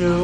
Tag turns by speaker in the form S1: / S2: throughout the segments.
S1: you.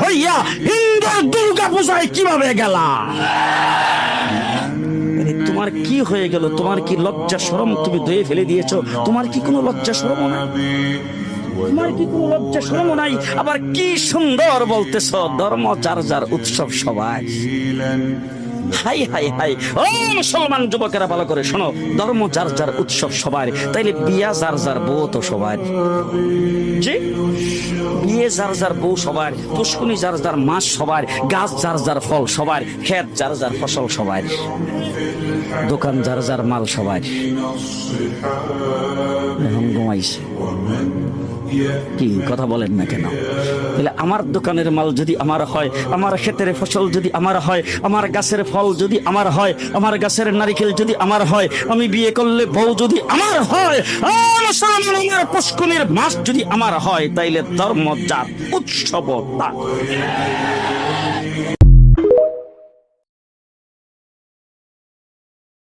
S1: হইয়া হিন্দুর দুর্গা পূজায় কীভাবে গেলা তোমার কি হয়ে গেল? তোমার কি লজ্জা শরম তুমি ধুয়ে ফেলে দিয়েছ? তোমার কি কোনো লজ্জা শরম নাই? তোমার কি কোনো লজ্জা শরম নাই? আবার কি সুন্দর বলতেছ, ধর্ম যার যার উৎসব সবাই। High high high. ও মুসলমান যুবকেরা ভালো করে শোনো, ধর্ম যার যার উৎসব সবার তাইলে বিয়া যার যার বউ তো সবার জি? বিয়ে যার যার বউ সবার, পুষ্কুনি যার যার মাছ সবার, গাছ যার যার ফল সবার, ক্ষেত যার যার ফসল সবার, দোকান যার যার মাল সবার। এখন ঘুমাইছে। কি কথা বলেন না কেন? তাহলে আমার দোকানের মাল যদি আমার হয়, আমার ক্ষেতের ফসল যদি আমার হয়, আমার গাছের ফল যদি আমার হয়, আমার গাছের নারিকেল যদি আমার হয়, আমি বিয়ে করলে বউ যদি আমার হয় আমার পুষ্কুনির মাছ যদি আমার হয়, তাইলে ধর্ম যার উৎসব